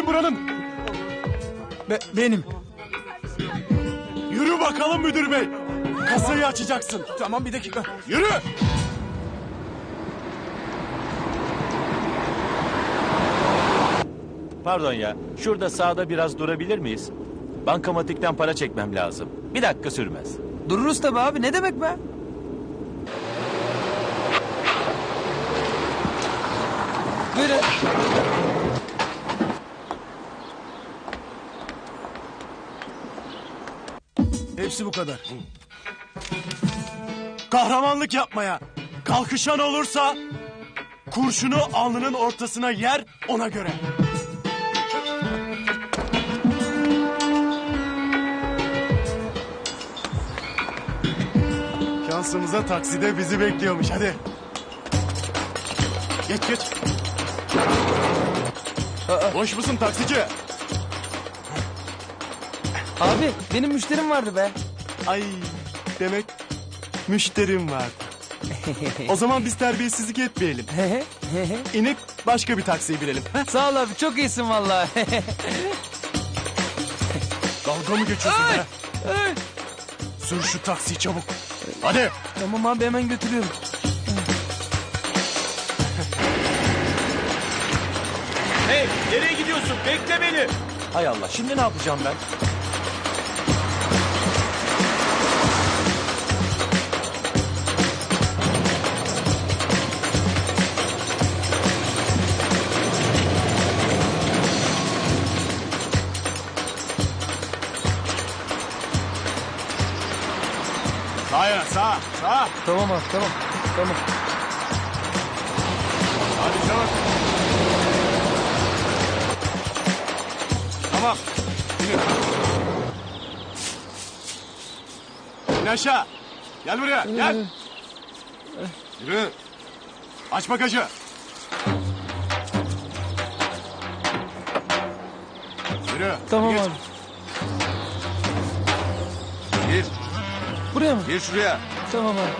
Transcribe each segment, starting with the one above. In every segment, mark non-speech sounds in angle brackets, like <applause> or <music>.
kim buranın? Be- benim. Yürü bakalım müdür bey. Kasayı açacaksın. Tamam bir dakika. Yürü. Pardon ya. Şurada sağda biraz durabilir miyiz? Bankamatikten para çekmem lazım. Bir dakika sürmez. Dururuz tabii abi ne demek be? Buyurun. Hepsi bu kadar. Kahramanlık yapmaya kalkışan olursa kurşunu alnının ortasına yer ona göre. Şansımıza takside bizi bekliyormuş hadi. Geç geç. Boş musun taksici? Abi benim müşterim vardı be. Ay demek müşterim var. <laughs> O zaman biz terbiyesizlik etmeyelim. İnip başka bir taksiye binelim. Sağ ol abi çok iyisin vallahi. <laughs> Dalga mı geçiyorsun Ay! be? Ay! Sür şu taksiyi çabuk. Hadi. tamam abi hemen götürüyorum. Hey nereye gidiyorsun? Bekle beni. Hay Allah şimdi ne yapacağım ben? Sağa sağa. Tamam abi tamam. Tamam. Hadi çabuk. Tamam. İnin. İn aşağı. Gel buraya gel. Yürü. Aç bagajı. Yürü. Tamam geç. abi. Gir. Buraya mı? Gir şuraya. Tamam abi.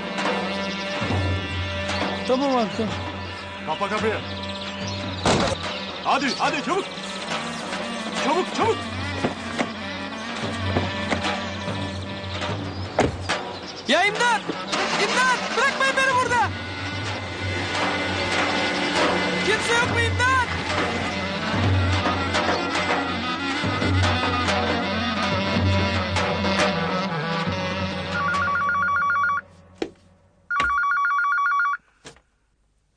Tamam abi tamam. Kapa kapıyı. Hadi hadi çabuk. Çabuk çabuk. Ya imdat! İmdat! Bırakmayın beni burada! Kimse yok mu imdat?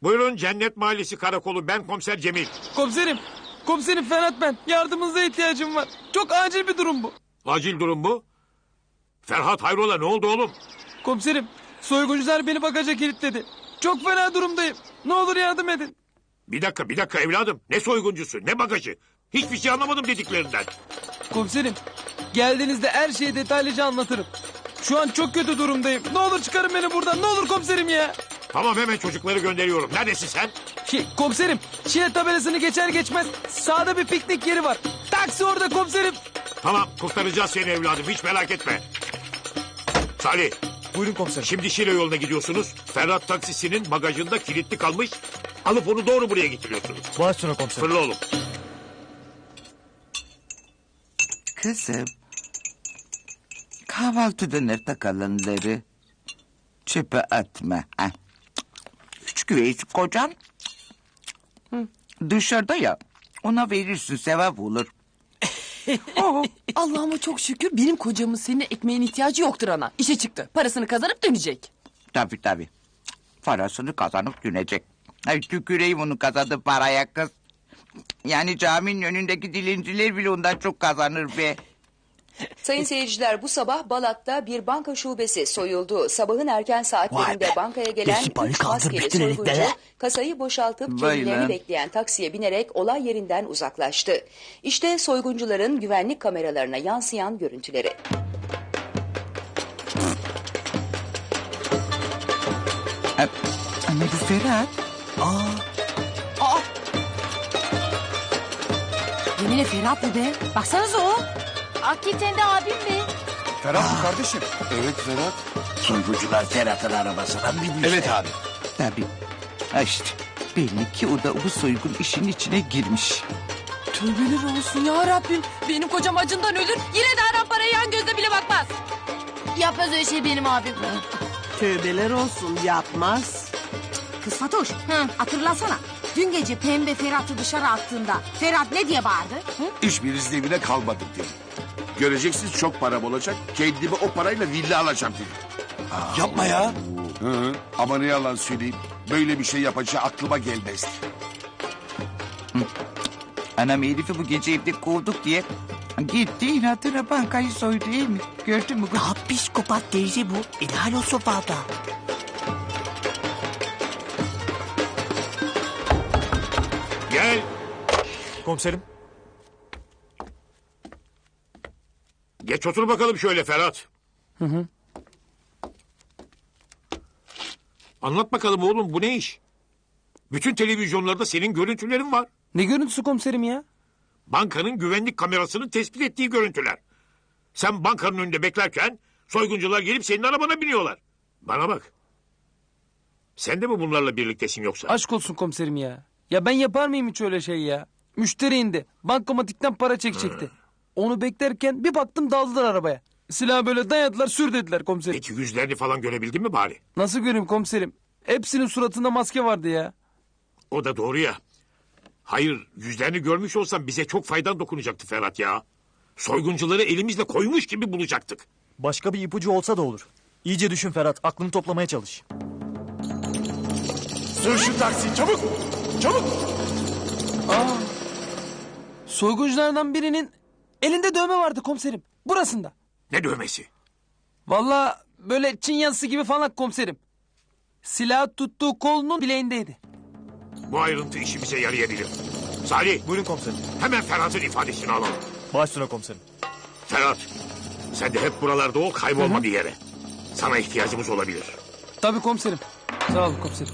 Buyurun Cennet Mahallesi Karakolu ben komiser Cemil. Komiserim, komiserim Ferhat ben. Yardımınıza ihtiyacım var. Çok acil bir durum bu. Acil durum bu. Ferhat hayrola ne oldu oğlum? Komiserim, soyguncular beni bagaja kilitledi. Çok fena durumdayım. Ne olur yardım edin. Bir dakika bir dakika evladım. Ne soyguncusu ne bagajı. Hiçbir şey anlamadım dediklerinden. Komiserim, geldiğinizde her şeyi detaylıca anlatırım. Şu an çok kötü durumdayım. Ne olur çıkarın beni buradan. Ne olur komiserim ya. Tamam hemen çocukları gönderiyorum. Neredesin sen? Şey, komiserim, şehir tabelasını geçer geçmez sağda bir piknik yeri var. Taksi orada komiserim. Tamam kurtaracağız seni evladım hiç merak etme. Salih Buyurun komiserim. şimdi Şile yoluna gidiyorsunuz. Ferhat taksisinin bagajında kilitli kalmış. Alıp onu doğru buraya getiriyorsunuz. Baş sonra komiserim. Fırla oğlum. Kızım. Kahvaltıda nerede kalanları? Çöpe atma. Ha. Güveç kocan. Dışarıda ya. Ona verirsin sevap olur. <laughs> Oh, Allah'ıma çok şükür benim kocamın senin ekmeğin ihtiyacı yoktur ana. İşe çıktı. Parasını kazanıp dönecek. Tabii tabii. Parasını kazanıp dönecek. Ay tüküreyim onu kazandığı paraya kız. Yani caminin önündeki dilenciler bile ondan çok kazanır be. Sayın seyirciler bu sabah Balat'ta bir banka şubesi soyuldu. Sabahın erken saatlerinde bankaya gelen üç maskeli soyguncu kasayı boşaltıp Vay kendilerini lan. bekleyen taksiye binerek olay yerinden uzaklaştı. İşte soyguncuların güvenlik kameralarına yansıyan görüntüleri. Ama bu Ferhat. Yemine Ferhat mı be? Baksanıza o. Hakikaten de abim mi? Ferhat mı kardeşim? Evet Ferhat. Soyguncular Ferhat'ın arabasına binmiş. Evet abi. Tabii. Ha işte belli ki o da bu soygun işin içine girmiş. Tövbeler olsun ya Rabbim. Benim kocam acından ölür. Yine de aram paraya yan gözle bile bakmaz. Yapmaz öyle şey benim abim. Tövbeler olsun yapmaz. Kız Fatoş, hatırlasana. Dün gece pembe Ferhat'ı dışarı attığında Ferhat ne diye bağırdı? Hı? Hiçbirinizin evine kalmadık dedi. Göreceksiniz çok param olacak. Kendime o parayla villa alacağım dedi. Yapma ya. Hı hı. Ama ne yalan söyleyeyim. Böyle bir şey yapacağı aklıma gelmezdi. Anam herifi bu gece evde kovduk diye gitti inatına bankayı soydu değil mi? Gördün mü? Daha psikopat teyze bu. İlhal olsun valla. Gel. Komiserim. Geç otur bakalım şöyle Ferhat. Hı hı. Anlat bakalım oğlum bu ne iş? Bütün televizyonlarda senin görüntülerin var. Ne görüntüsü komiserim ya? Bankanın güvenlik kamerasının tespit ettiği görüntüler. Sen bankanın önünde beklerken soyguncular gelip senin arabana biniyorlar. Bana bak. Sen de mi bunlarla birliktesin yoksa? Aşk olsun komiserim ya. Ya ben yapar mıyım hiç öyle şey ya? Müşteri indi. Bankamatikten para çekecekti. Onu beklerken bir baktım daldılar arabaya. Silahı böyle dayadılar sür dediler komiserim. Peki yüzlerini falan görebildin mi bari? Nasıl göreyim komiserim? Hepsinin suratında maske vardı ya. O da doğru ya. Hayır yüzlerini görmüş olsam bize çok faydan dokunacaktı Ferhat ya. Soyguncuları elimizle koymuş gibi bulacaktık. Başka bir ipucu olsa da olur. İyice düşün Ferhat. Aklını toplamaya çalış. Sür şu taksiyi çabuk. Çabuk. Soygunculardan birinin elinde dövme vardı komiserim. Burasında. Ne dövmesi? Vallahi böyle Çin yazısı gibi falan komiserim. Silah tuttuğu kolunun bileğindeydi. Bu ayrıntı işimize yarayabilir. Salih Buyurun komiserim. hemen Ferhat'ın ifadesini alalım. Baş üstüne komiserim. Ferhat sen de hep buralarda ol kaybolma bir yere. Sana ihtiyacımız olabilir. Tabii komiserim. Sağ olun komiserim.